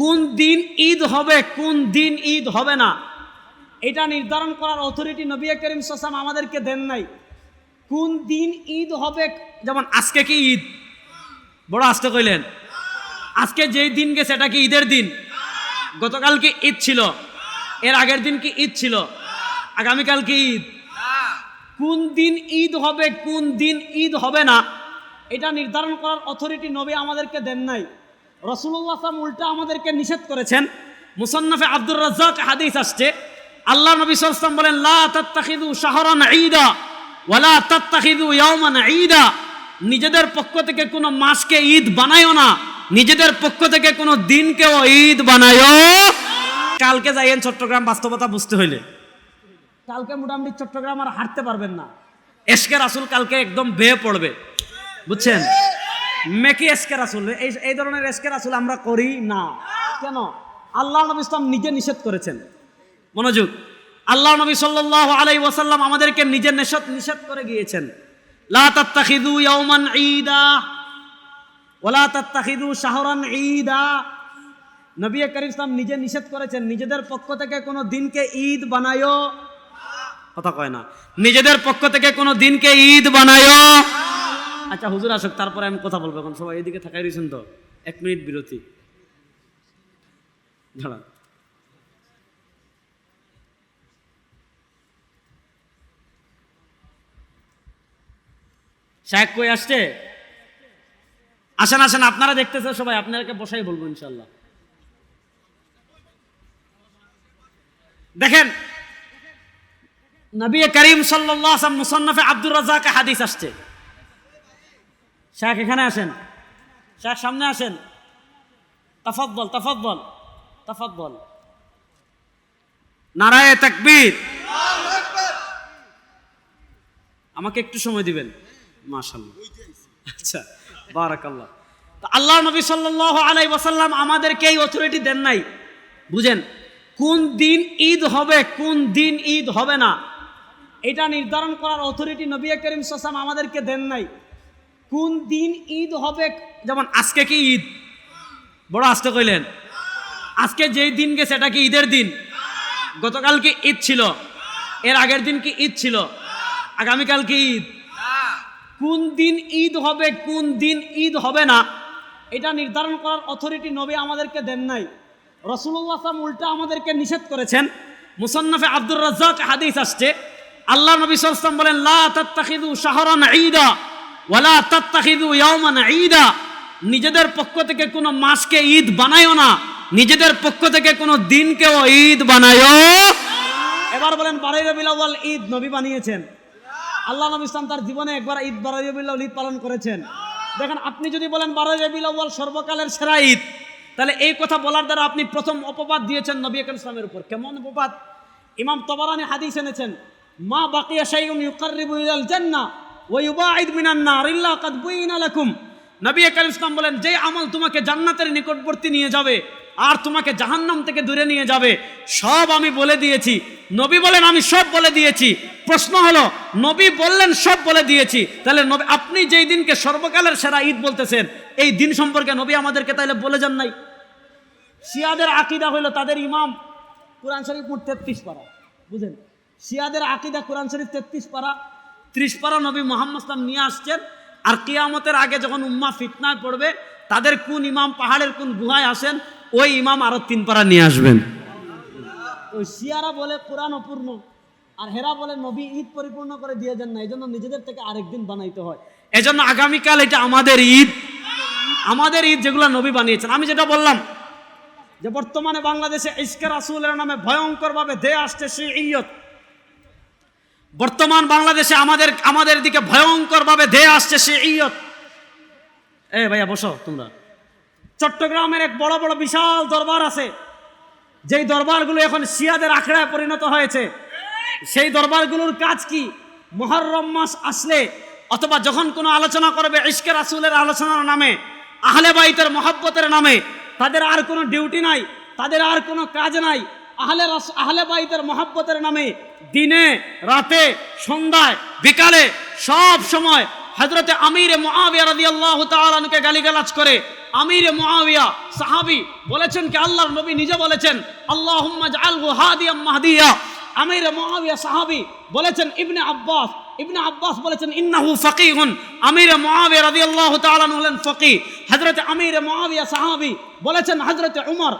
কোন দিন ঈদ হবে, কোন দিন ঈদ হবে না। এটা নির্ধারণ করার অথরিটি নবী করিম সাসাম আমাদেরকে দেন নাই। কোন দিন ঈদ হবে, যেমন আজকে কি ঈদ? বড় আসতে কইলেন। আজকে যেই দিন গেছে, এটা কি ঈদের দিন? গতকাল কি ঈদ ছিল? এর আগের দিন কি ঈদ ছিল? আগামীকাল কি ঈদ? কোন দিন ঈদ হবে, কোন দিন ঈদ হবে না। এটা নির্ধারণ করার অথরিটি নবী আমাদেরকে দেন নাই। রসুল্লাহ সাল্লাম উল্টা আমাদেরকে নিষেধ করেছেন। মুসন্নফে আব্দুর রাজ্জাক হাদিস আসছে। আল্লাহ নবী সাল্লাম বলেন লা তাত্তাখিদু শাহরান ঈদা ওয়ালা তাত্তাখিদু ইয়াওমান ঈদা। নিজেদের পক্ষ থেকে কোনো মাসকে ঈদ বানায়ও না। নিজেদের পক্ষ থেকে কোনো দিনকেও ঈদ বানায়ও কালকে যাইয়েন চট্টগ্রাম বাস্তবতা বুঝতে হইলে। কালকে মোটামুটি চট্টগ্রাম আর হাঁটতে পারবেন না। এসকে রাসুল কালকে একদম বেয়ে পড়বে। বুঝছেন? মেকি এসকে রাসুল। এই এই ধরনের এসকে রাসুল আমরা করি না। কেন? আল্লাহ নবী ইসলাম নিজে নিষেধ করেছেন। মনোযোগ। আল্লাহ নবী সাল্লাহ আলাই ওয়াসাল্লাম আমাদেরকে নিজে নিষেধ নিষেধ করে গিয়েছেন। লা তাত্তাখিদু ইয়াওমান ঈদা ওয়ালা তাত্তাখিদু শাহরান ঈদা। নবী করিম ইসলাম নিজে নিষেধ করেছেন, নিজেদের পক্ষ থেকে কোনো দিনকে ঈদ বানায়ও। কথা কয় না। নিজেদের পক্ষ থেকে কোনো দিনকে ঈদ বানায়ও। আচ্ছা হুজুর আসুক, তারপরে আমি কথা বলব এখন। সবাই এদিকে থাকাই রয়েছেন তো। এক মিনিট বিরতি। দাঁড়ান। শাহেক কই আসছে? আসেন আসেন, আপনারা দেখতেছে সবাই, আপনাদেরকে বসাই বলব ইনশাল্লাহ দেখেন, নবী করিম সাল্লাহ মুসন্নফে আব্দুর রাজাক হাদিস আসছে। শাহ এখানে আসেন। শাহ সামনে আসেন। তাফাদ্দল তাফাদ্দল তাফাদ্দল। নারায়ে তাকবীর। আমাকে একটু সময় দিবেন? মাশাল্লাহ আচ্ছা বারাকাল্লাহ। আল্লাহ নবী সাল্লাল্লাহু আলাইহি ওয়াসাল্লাম আমাদেরকে এই অথরিটি দেন নাই। বুঝেন, কোন দিন ঈদ হবে, কোন দিন ঈদ হবে না। এটা নির্ধারণ করার অথরিটি নবী করিম সাসাম আমাদেরকে দেন নাই। কোন দিন ঈদ হবে? যেমন আজকে কি ঈদ? বড় আসতে কইলেন। আজকে যেই দিন গেছে, এটা কি ঈদের দিন? গতকাল কি ঈদ ছিল। এর আগের দিন কি ঈদ ছিল? আগামীকাল কি ঈদ? কোন দিন ঈদ হবে, কোন দিন ঈদ হবে না, এটা নির্ধারণ করার অথরিটি নবী আমাদেরকে দেন নাই। রসুল্লাহ সাল্লাম উল্টা আমাদেরকে নিষেধ করেছেন। মুসন্নফে আব্দুর রাজ্জাক হাদিস আসছে। আল্লাহ নবী সাল্লাম বলেন, লা তাত্তাখিদু শাহরান ঈদা। ওয়ালা তাত্তাখিদু ইয়াওমান ঈদা। নিজেদের পক্ষ থেকে কোনো মাসকে ঈদ বানায়ও না। নিজেদের পক্ষ থেকে কোনো দিনকেও ঈদ বানায়ও এবার বলেন, বারোই রবিউল আউয়াল ঈদ নবী বানিয়েছেন। আল্লাহ নবী ইসলাম তার জীবনে একবার ঈদ, বারোই রবিউল আউয়াল ঈদ পালন করেছেন। দেখেন, আপনি যদি বলেন বারোই রবিউল আউয়াল সর্বকালের সেরা ঈদ, তাহলে এই কথা বলার দ্বারা আপনি প্রথম অপবাদ দিয়েছেন নবী আকরম ইসলামের উপর। কেমন অপবাদ? ইমাম তবরানি হাদিস এনেছেন, মা বাকিয়া শাইউন ইউকাররিবু ইলাল জান্নাহ। ওয়া ইউবাইদ মিনান নার ইল্লা কাদ বুইনা লাকুম। নবী ইসলাম বলেন যে আমল তোমাকে জান্নাতের নিকটবর্তী নিয়ে যাবে আর তোমাকে জাহান্নাম থেকে দূরে নিয়ে যাবে, সব আমি বলে দিয়েছি। নবী বলেন, আমি সব বলে দিয়েছি। প্রশ্ন হলো, নবী বললেন, সব বলে দিয়েছি। তাহলে নবী, আপনি যেই দিনকে সর্বকালের সেরা ঈদ বলতেছেন, এই দিন সম্পর্কে নবী আমাদেরকে তাহলে বলে যান নাই। শিয়াদের আকিদা হইল তাদের ইমাম কোরআন শরীফ মোট তেত্রিশ পারা, বুঝেন? শিয়াদের আকিদা কোরআন শরীফ তেত্রিশ পারা ত্রিশ পারা নবী মোহাম্মদ নিয়ে আসছেন। আর কিয়ামতের আগে যখন উম্মা ফিতনায় পড়বে, তাদের কোন ইমাম পাহাড়ের কোন গুহায় আসেন, ওই ইমাম আরও তিন পারা নিয়ে আসবেন। ওই শিয়ারা বলে কোরআন অপূর্ণ, আর হেরা বলে নবী ঈদ পরিপূর্ণ করে দিয়ে যান না এই জন্য নিজেদের থেকে আরেকদিন বানাইতে হয়। এজন্য আগামীকাল এটা আমাদের ঈদ। আমাদের ঈদ যেগুলো নবী বানিয়েছেন। আমি যেটা বললাম, যে বর্তমানে বাংলাদেশে ইস্কে রাসুলের নামে ভয়ঙ্করভাবে ধেয়ে আসছে সেই ইয়ত। বর্তমান বাংলাদেশে আমাদের আমাদের দিকে ভয়ঙ্করভাবে ধেয়ে আসছে সে ইয়ত। এ ভাইয়া, বসো তোমরা। চট্টগ্রামের এক বড় বড়, বিশাল দরবার আছে। যেই দরবারগুলো এখন শিয়াদের আখড়ায় পরিণত হয়েছে, সেই দরবারগুলোর কাজ কি? মহরম মাস আসলে, অথবা যখন কোনো আলোচনা করবে ইস্কে রাসুলের আলোচনার নামে, আহলে বাইতের মহব্বতের নামে, তাদের আর কোনো ডিউটি নাই, তাদের আর কোনো কাজ নাই। আহলে আহলে বাইতের মহাব্বতের নামে দিনে, রাতে, সন্ধ্যায়, বিকালে, সব সময় হজরতে আমির মহাবিয়া রাজি আল্লাহ আনহুকে গালিগালাজ করে আমির মহাবিয়া সাহাবি বলেছেন কি, আল্লাহর নবী নিজে বলেছেন আল্লাহ জাআলহু হাদিয়াম মাহদিয়া। আমির মুআবিয়া সাহাবী বলেছেন, ইবনে আব্বাস ইবনে আব্বাস বলেছেন, ইন্নাহু ফাকিহুন। আমির মুআবিয়া রাদিয়াল্লাহু তাআলা আনহু হলেন ফকি। হযরত আমির মুআবিয়া সাহাবী বলেছেন, হযরত উমর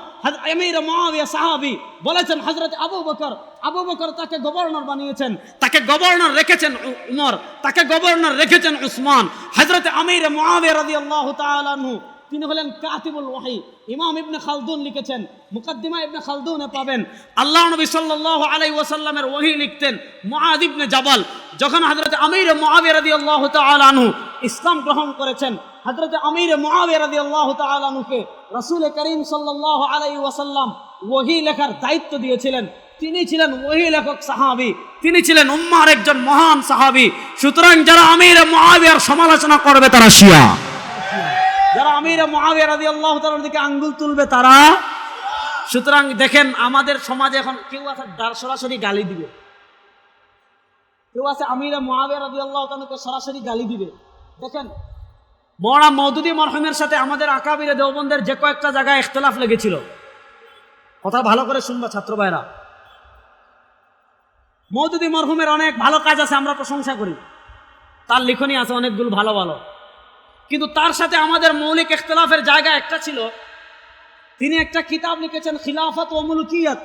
আমির মুআবিয়া সাহাবী বলেছেন, হযরত আবু বকর আবু বকর তাকে গভর্নর বানিয়েছেন, তাকে গভর্নর রেখেছেন উমর, তাকে গভর্নর রেখেছেন উসমান। হযরত আমির মুআবিয়া রাদিয়াল্লাহু তাআলা আনহু তিনি হলেন কাতিবুল ওয়াহি। ইমাম ইবনে খালদুন লিখেছেন, মুকদ্দিমা ইবনে খালদুনে পাবেন। আল্লাহ নবী সাল্লাল্লাহু আলাইহি ওয়াসাল্লামের ওহী লিখতেন মুআদ ইবনে জাবাল, যখন হযরত আমির মুআবিয়া রাদিয়াল্লাহু তাআলা আনহু ইসলাম গ্রহণ করেছেন। হযরত আমির মুআবিয়া রাদিয়াল্লাহু তাআলা আনহুকে রাসূল করিম সাল্লাল্লাহু আলাইহি ওয়াসাল্লাম ওহী লেখার দায়িত্ব দিয়েছিলেন। তিনি ছিলেন ওহি লেখক সাহাবী, তিনি ছিলেন উম্মার একজন মহান সাহাবী। সুতরাং যারা আমির মুআবিয়ার সমালোচনা করবে তারা শিয়া। যারা আমির মুআবিয়া রাদিয়াল্লাহু তাআলার দিকে আঙ্গুল তুলবে তারা সুতরাং দেখেন আমাদের সমাজে এখন কেউ আছে সরাসরি গালি দিবে। কেউ আছে আমির মুআবিয়া রাদিয়াল্লাহু তাআলাকে সরাসরি গালি দিবে। দেখেন, মরা মওদুদি মরহুমের সাথে আমাদের আকাবিরে দেওবন্দের যে কয়েকটা জায়গায় ইখতলাফ লেগেছিল। কথা ভালো করে শুনবা ছাত্র ভাইরা। মওদুদি মরহুমের অনেক ভালো কাজ আছে, আমরা প্রশংসা করি। তার লিখনী আছে, অনেকগুলো ভালো ভালো। কিন্তু তার সাথে আমাদের মৌলিক ইখতলাফের জায়গা একটা ছিল। তিনি একটা কিতাব লিখেছেন, খিলাফত ও মুলুকিয়াত।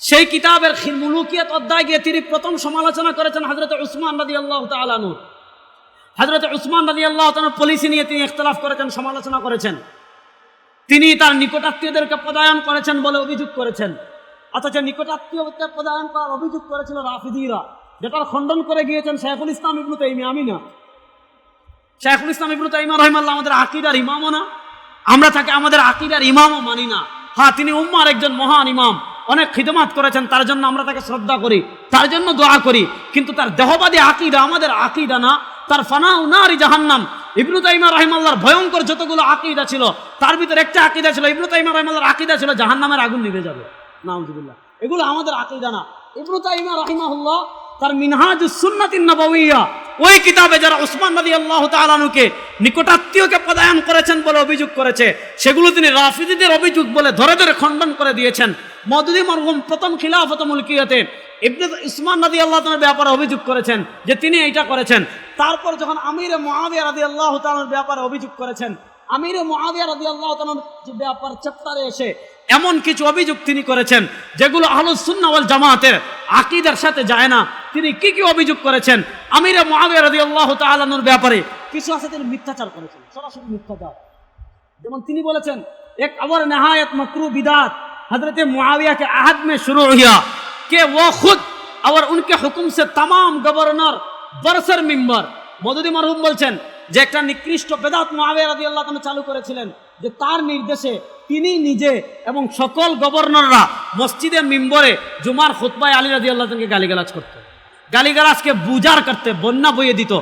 সেই কিতাবের মুলুকিয়াত অধ্যায় গিয়ে তিনি প্রথম সমালোচনা করেছেন হজরত উসমান রাদি আল্লাহ তালানুর হজরত উসমান রাদি আল্লাহ তালার পলিসি নিয়ে তিনি ইখতলাফ করেছেন, সমালোচনা করেছেন। তিনি তার নিকটাত্মীয়দেরকে পদায়ন করেছেন বলে অভিযোগ করেছেন। অথচ নিকটাত্মীয়কে পদায়ন করার অভিযোগ করেছিল রাফিদিরা, যেটার খণ্ডন করে গিয়েছেন শেখুল ইসলাম ইবনু তাইমি আমি শেখুল ইসলাম ইবনু তাইমা রহিমাল্লাহ আমাদের আকিদার ইমামও না। আমরা তাকে আমাদের আকিদার ইমামও মানি না। হ্যাঁ তিনি উম্মার একজন মহান ইমাম। অনেক খিদমাত করেছেন, তার জন্য আমরা তাকে শ্রদ্ধা করি, তার জন্য দোয়া করি। কিন্তু তার দেহবাদী আকিদা আমাদের আকিদা না। তার ফানা উনারি জাহান্নাম। ইবনু তাইমা রহিমাল্লাহর ভয়ঙ্কর যতগুলো আকিদা ছিল, তার ভিতরে একটা আকিদা ছিল, ইবনু তাইমা রহিমাল্লাহর আকিদা ছিল, জাহান্নামের আগুন নিভে যাবে। নাউজুবিল্লাহ। এগুলো আমাদের আকিদা না। ইবনু তাইমা রহিমাহুল্লাহ তার মিনহাজ সুন্নাতিন নবওয়িয়া ওই কিতাবে যারা উসমান নদী আল্লাহ তালানুকে নিকটাত্মীয়কে পদায়ন করেছেন বলে অভিযোগ করেছে, সেগুলো তিনি রাফিদিদের অভিযোগ বলে ধরে ধরে খণ্ডন করে দিয়েছেন। মদুদি মরহুম প্রথম খিলাফত মুলকিয়তে ইবনে উসমান নদী আল্লাহ তালার ব্যাপারে অভিযোগ করেছেন যে তিনি এইটা করেছেন। তারপর যখন আমিরে মহাবিয়া রাদি আল্লাহ তালার ব্যাপারে অভিযোগ করেছেন, আমিরে মহাবিয়া রাদি আল্লাহ যে ব্যাপার চ্যাপ্টারে এসে এমন কিছু অভিযোগ তিনি করেছেন যেগুলো আহলুস সুন্নাহ ওয়াল জামাতের আকিদার সাথে যায় না তিনি কি কি অভিযোগ করেছেন আমিরে মুআবিয়া রাদিয়াল্লাহু তাআলার ব্যাপারে কিছু আছে তিনি মিথ্যাচার করেছেন সরাসরি মিথ্যাচার যেমন তিনি বলেছেন এক अवर नहायत मकरू बिदात हजरत मुआविया के अहद में शुरू हुआ कि वो खुद और उनके हुक्म से तमाम गवर्नर बरसर मिंबर মদুদি মরহুম বলছেন যে একটা নিকৃষ্ট বেদাত মহাবিয়া রাজি আল্লাহ চালু করেছিলেন, যে তার নির্দেশে তিনি নিজে এবং সকল গভর্নররা মসজিদে মিম্বরে জুমার খুতবায় আলী রাজি আল্লাহ গালিগালাজ করতেন। গালিগালাজকে বুজার করতে বন্যা বইয়ে দিত।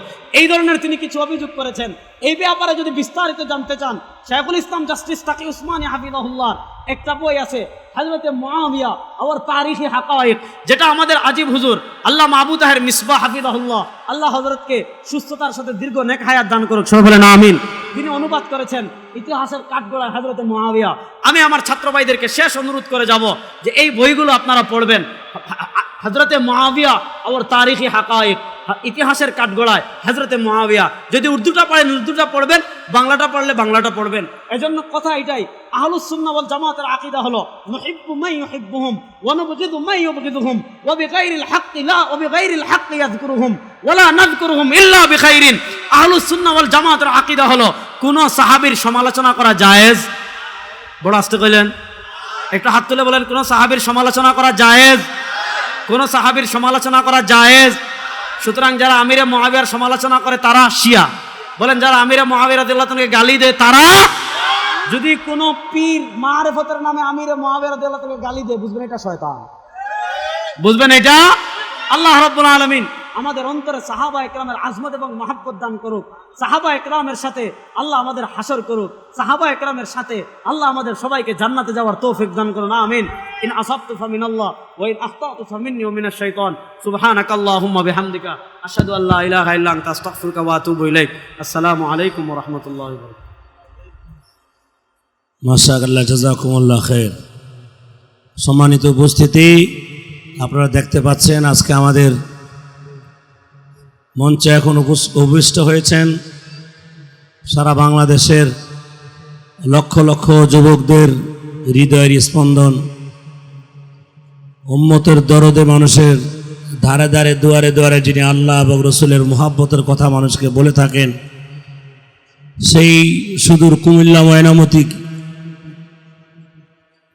এই ধরনের তিনি কিছু অভিযোগ করেছেন। এই ব্যাপারে যদি বিস্তারিত জানতে চান, শেখুল ইসলাম জাস্টিস তাকি উসমানী হাফিজাহুল্লাহ একটা বই আছে হাজরতে মুআবিয়া আবার তারিখি হাকাইক যেটা আমাদের আজিব হুজুর, আল্লাহ মাহবু তাহের মিসবা হাফিজাহুল্লাহ, আল্লাহ হজরতকে সুস্থতার সাথে দীর্ঘ নেক হায়াত দান করুক। সব বলেন আমিন। তিনি অনুবাদ করেছেন ইতিহাসের কাঠগড়ায় হাজরতে মুআবিয়া আমি আমার ছাত্র ভাইদেরকে শেষ অনুরোধ করে যাব যে এই বইগুলো আপনারা পড়বেন। হজরতে মহাবিয়া আবার তারিখি হাকায়েক। ইতিহাসের কাঠগড়ায় হজরতে মহাবিয়া যদি উর্দুটা পড়েন, উর্দুটা পড়বেন, বাংলাটা পড়লে বাংলাটা পড়বেন। এজন্য কথা এটাই, আহলুস সুন্নাহ ওয়াল জামাতের আকীদা হলো, নুহিব্বু মান ইউহিব্বুহুম ওয়া নুবগিদু মান ইউবগিদুহুম, ওয়া বিগাইরিল হাক্কি লা, ওয়া বিগাইরিল হাক্কি ইয়াযকুরুহুম, ওয়া লা নাযকুরুহুম ইল্লা বিখাইরিন। আহলুস সুন্নাহ ওয়াল জামাতের আকীদা হলো, কোন সাহাবীর সমালোচনা করা জায়েজ? বড় আস্তে কইলেন। একটু হাত তুলে বলেন, কোন সাহাবীর সমালোচনা করা জায়েজ? কোন সাহাবির সমালোচনা করা জায়েজ? সুতরাং যারা আমিরে মহাবিয়ার সমালোচনা করে, তারা শিয়া। বলেন, যারা আমিরে মহাবির আদিল্লাহকে গালি দেয়, তারা যদি কোনো পীর মারেফতের নামে আমিরে মহাবির আদিল্লাহকে গালি দেয়, বুঝবেন এটা শয়তান। বুঝবেন এটা? আল্লাহ রাব্বুল আলামিন। আমাদের অন্তরে সাহাবা একরামের আজমত এবং মহাব্বত দান করুক। সাহাবা একরামের সাথে আল্লাহ আমাদের হাসর করুক। সাহাবা একরামের সাথে আল্লাহ আমাদের সবাইকে জান্নাতে যাওয়ার তৌফিক দান করুন। আমিন। ইন আসাবতু ফামিন আল্লাহ ওয়া ইন আখতাতু ফামিন্নি ওয়া মিনাশ শাইতান। সুবহানাক আল্লাহুম্মা বিহামদিকা। আশহাদু আল্লা ইলাহা ইল্লা আনতা। আস্তাগফিরুকা ওয়া আতুবু ইলাইক। আসসালামু আলাইকুম ওয়া রাহমাতুল্লাহি ওয়া বারাকাতুহু। মাশাআল্লাহ, জাজাকুমুল্লাহ খের সম্মানিত উপস্থিতি, আপনারা দেখতে পাচ্ছেন আজকে আমাদের মঞ্চে এখন উপবিষ্ট হয়েছেন সারা বাংলাদেশের লক্ষ লক্ষ যুবকদের হৃদয়ের স্পন্দন। উম্মতের দরদে মানুষের ধারে ধারে, দুয়ারে দুয়ারে যিনি আল্লাহ এবং রসুলের মোহাব্বতের কথা মানুষকে বলে থাকেন, সেই সুদূর কুমিল্লা ময়নামতি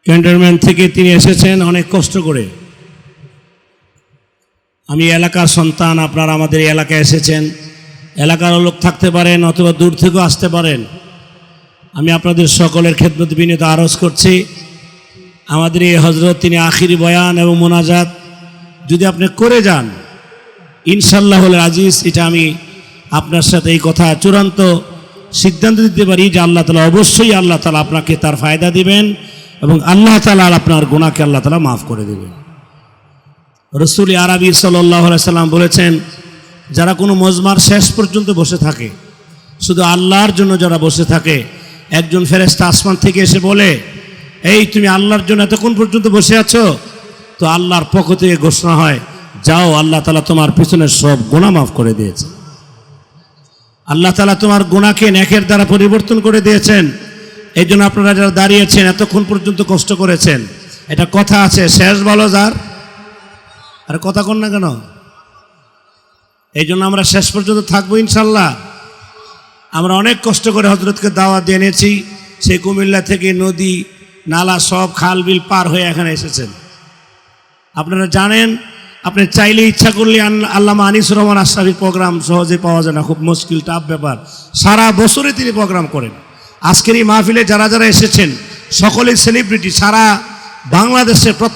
ক্যান্টনমেন্ট থেকে তিনি এসেছেন অনেক কষ্ট করে। আমি এলাকার সন্তান, আপনারা আমাদের এলাকায় এসেছেন। এলাকার লোক থাকতে পারেন অথবা দূর থেকেও আসতে পারেন। আমি আপনাদের সকলের খেদমত বিনীত আরজ করছি। আমাদের এই হজরত তিনি আখিরি বয়ান এবং মোনাজাত যদি আপনি করে যান, ইনশাল্লাহ হলে আজিজ, এটা আমি আপনার সাথে এই কথা চূড়ান্ত সিদ্ধান্ত দিতে পারি যে আল্লাহ তালা অবশ্যই আল্লাহ তালা আপনাকে তার ফায়দা দিবেন এবং আল্লাহ তালা আপনার গুণাকে আল্লাহ তালা মাফ করে দেবেন। রসুল আরবি সাল্লাম বলেছেন, যারা কোনো মজমার শেষ পর্যন্ত বসে থাকে, শুধু আল্লাহর জন্য যারা বসে থাকে, একজন ফেরেস্তা আসমান থেকে এসে বলে, এই তুমি আল্লাহর জন্য এতক্ষণ পর্যন্ত বসে আছো? তো আল্লাহর পক্ষ থেকে ঘোষণা হয়, যাও, আল্লাহ তালা তোমার পিছনের সব গোনা মাফ করে দিয়েছে। আল্লাহ তালা তোমার গুণাকে নেকের দ্বারা পরিবর্তন করে দিয়েছেন। এই জন্য আপনারা যারা দাঁড়িয়েছেন, এতক্ষণ পর্যন্ত কষ্ট করেছেন। এটা কথা আছে, শেষ বলো যার। আর কথা কন না কেন? এই জন্য আমরা শেষ পর্যন্ত থাকব ইনশাল্লাহ। আমরা অনেক কষ্ট করে হজরতকে দাওয়া দিয়ে এনেছি। সেই কুমিল্লা থেকে নদী, নালা সব খাল বিল পার হয়ে এখানে এসেছেন। আপনারা জানেন, আপনি চাইলে ইচ্ছা করলে আল্লামা আনিসুর রহমান আশরাফির প্রোগ্রাম সহজে পাওয়া যায় না, খুব মুশকিল টাফ ব্যাপার। সারা বছরে তিনি প্রোগ্রাম করেন। আজকের এই মাহফিলে যারা যারা এসেছেন, সকলেই সেলিব্রিটি সারা বাংলাদেশে প্রত্যেক